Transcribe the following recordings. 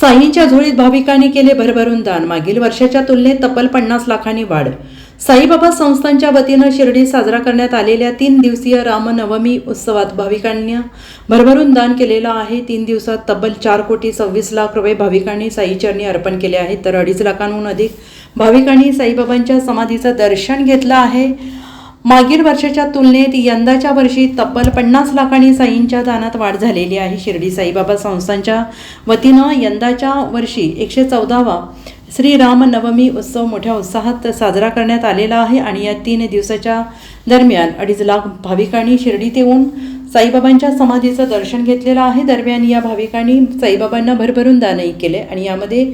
साईंच्या झोळीत भाविकांनी केले भरभरून दान. मागील वर्षाच्या तुलनेत तब्बल पन्नास लाखांनी वाढ. साईबाबा संस्थांच्या वतीनं शिर्डीत साजरा करण्यात आलेल्या तीन दिवसीय रामनवमी उत्सवात भाविकांनी भरभरून दान केलेलं आहे. तीन दिवसात तब्बल चार कोटी सव्वीस लाख रुपये भाविकांनी साईचरणी अर्पण केले आहेत. तर अडीच लाखांहून अधिक भाविकांनी साईबाबांच्या समाधीचं दर्शन घेतलं आहे. मागील वर्षाच्या तुलनेत यंदाच्या वर्षी तब्बल पन्नास लाखांनी साईंच्या दानात वाढ झालेली आहे. शिर्डी साईबाबा संस्थांच्या वतीनं यंदाच्या वर्षी एकशे चौदावा श्रीराम नवमी उत्सव मोठ्या उत्साहात साजरा करण्यात आलेला आहे आणि या तीन दिवसाच्या दरम्यान अडीच लाख भाविकांनी शिर्डीत येऊन साईबाबांच्या समाधीचं दर्शन घेतलेलं आहे. दरम्यान या भाविकांनी साईबाबांना भरभरून दानही केले आणि यामध्ये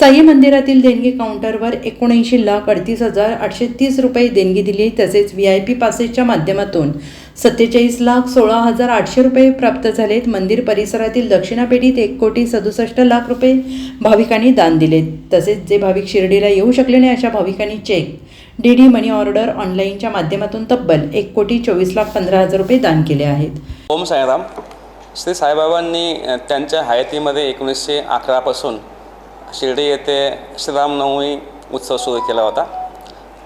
साई मंदिरातील देणगी काउंटरवर एकोणऐंशी लाख अडतीस हजार आठशे तीस रुपये देणगी दिली तसेच व्ही आय पी पासेसच्या माध्यमातून सत्तेचाळीस लाख सोळा हजार आठशे रुपये प्राप्त झालेत. मंदिर परिसरातील दक्षिणापेठीत एक कोटी सदुसष्ट लाख रुपये भाविकांनी दान दिलेत. तसेच जे भाविक शिर्डीला येऊ शकले नाही अशा भाविकांनी cheque D D money order ऑनलाईनच्या माध्यमातून तब्बल एक कोटी चोवीस लाख पंधरा हजार रुपये दान केले आहेत. ओम साईराम. श्री साईबाबांनी त्यांच्या हयातीमध्ये एकोणीसशे अकरापासून शिर्डी येथे श्रीरामनवमी उत्सव सुरू केला होता.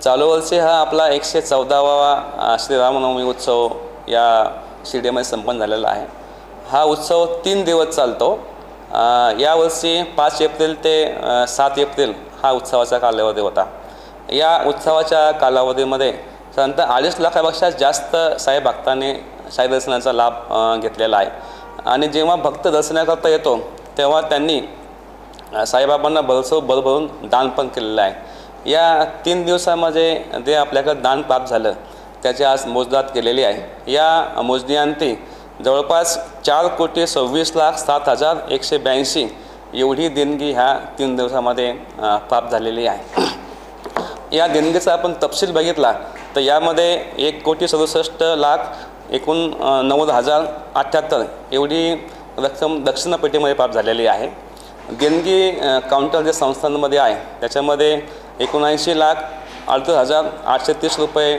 चालू वर्षी हा आपला एकशे चौदावा श्रीरामनवमी उत्सव या शिर्डीमध्ये संपन्न झालेला आहे. हा उत्सव तीन दिवस चालतो. यावर्षी पाच एप्रिल ते सात एप्रिल हा उत्सवाचा कालावधी होता. या उत्सवाच्या कालावधीमध्ये साधारणतः अडीच लाखापेक्षा जास्त साई भक्तांनी साई दर्शनाचा लाभ घेतलेला आहे. आणि जेव्हा भक्त दर्शनाकरता येतो तेव्हा त्यांनी साईबाबांना भरसो भरभरून दान पण केलेलं आहे. या तीन दिवसामध्ये जे आपल्याकडं दान प्राप्त झालं त्याची आज मोजदात केलेली आहे. या मोजणीअंती जवळपास चार कोटी सव्वीस लाख सात हजार एकशे ब्याऐंशी एवढी देणगी ह्या तीन दिवसामध्ये प्राप्त झालेली आहे. या देणगीचा आपण तपशील बघितला तर यामध्ये एक कोटी सदुसष्ट लाख एकूण नव्वद हजार अठ्ठ्याहत्तर एवढी रक्कम दक्षिण पेटीमध्ये प्राप्त झालेली आहे. देणगी काउंटर जे संस्थांमध्ये आहे त्याच्यामध्ये एकोणऐंशी लाख अडतीस हजार आठशे तीस रुपये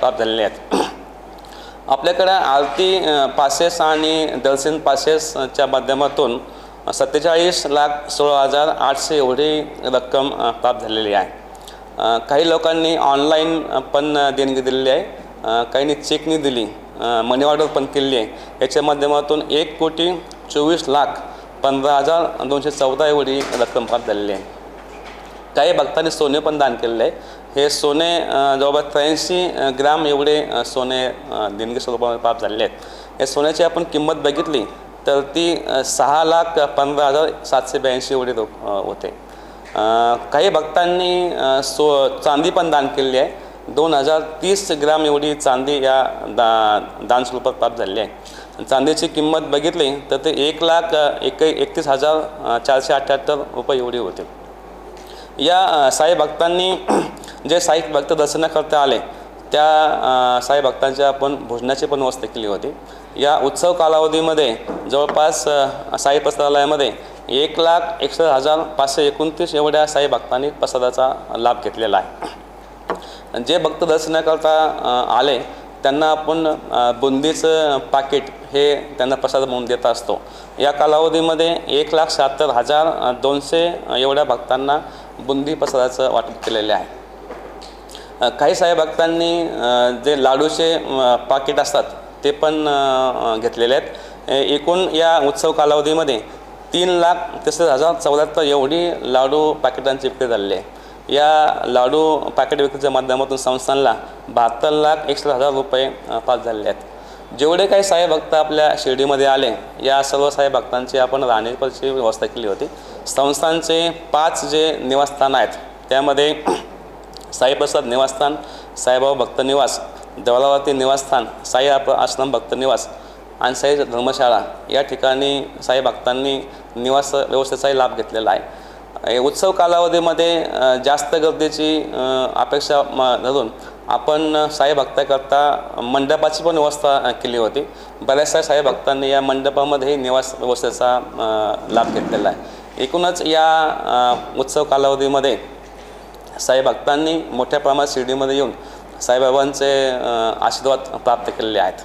प्राप्त झालेले आहेत. आपल्याकडं आरती पासेस आणि दर्शन पासेसच्या माध्यमातून सत्तेचाळीस लाख सोळा हजार आठशे एवढी रक्कम प्राप्त झालेली आहे. काही लोकांनी ऑनलाईन पण देणगी दिलेली आहे. काहींनी चेकनी दिली. मनी ऑर्डर पण केलेली आहे. याच्या माध्यमातून एक कोटी चोवीस लाख पंधरा हजार दोनशे चौदा एवढी रक्कम प्राप्त झालेली आहे. काही भक्तांनी सोने पण दान केलेलं आहे. हे सोने जवळपास त्र्याऐंशी ग्राम एवढे सोने देणगी स्वरूपामध्ये प्राप्त झालेले आहेत. या सोन्याची आपण किंमत बघितली तर ती सहा लाख पंधरा हजार सातशे ब्याऐंशी एवढी रोख होते. काही भक्तांनी सो चांदी पण दान केलेली आहे. दोन हजार तीस ग्राम एवढी चांदी या दा दान स्वरूपात प्राप्त झालेली आहे. चांदीची किंमत बघितली तर ते एक लाख एक एकतीस हजार चारशे अठ्ठ्याहत्तर रुपये एवढी होते. या साई भक्तांनी जे साई भक्त दर्शनाकरता आले त्या साई भक्तांच्या आपण भोजनाची पण व्यवस्था केली होती. या उत्सव कालावधीमध्ये जवळपास साई प्रसादालयामध्ये एक लाख एकसष्ट हजार पाचशे एकोणतीस एवढ्या साई भक्तांनी प्रसादाचा लाभ घेतलेला आहे. जे भक्त दर्शनाकरता आले त्यांना आपण बुंदीचं पाकिट हे त्यांना प्रसाद म्हणून देत असतो. या कालावधीमध्ये एक लाख शहात्तर हजार दोनशे एवढ्या भक्तांना बुंदी प्रसादाचं वाटप केलेले आहे. काही साई भक्तांनी जे लाडूचे पाकिट असतात ते पण घेतलेले आहेत. एकूण या उत्सव कालावधीमध्ये तीन लाख तिसरे हजार चौऱ्याहत्तर एवढी लाडू पाकिटांची विक्री झालेली आहे. या लाडू पॅकेट विक्रीच्या माध्यमातून संस्थांना बहात्तर लाख एकसष्ट हजार रुपये पास झालेले आहेत. जेवढे काही साई भक्त आपल्या शिर्डीमध्ये आले या सर्व साई भक्तांची आपण राहण्याची व्यवस्था केली होती. संस्थांचे पाच जे निवासस्थान आहेत त्यामध्ये साईप्रसाद निवासस्थान साईबाबा भक्त निवास दौलावती निवासस्थान साई आप आश्रम भक्त निवास आणि साई धर्मशाळा या ठिकाणी साई भक्तांनी निवास व्यवस्थेचाही लाभ घेतलेला आहे. उत्सव कालावधीमध्ये जास्त गर्दीची अपेक्षा म धरून आपण साई भक्ताकरता मंडपाची पण व्यवस्था केली होती. बऱ्याचशा साई भक्तांनी या मंडपामध्येही निवास व्यवस्थेचा लाभ घेतलेला आहे. एकूणच या उत्सव कालावधीमध्ये साई भक्तांनी मोठ्या प्रमाणात शिर्डीमध्ये येऊन साईबाबांचे आशीर्वाद प्राप्त केलेले आहेत.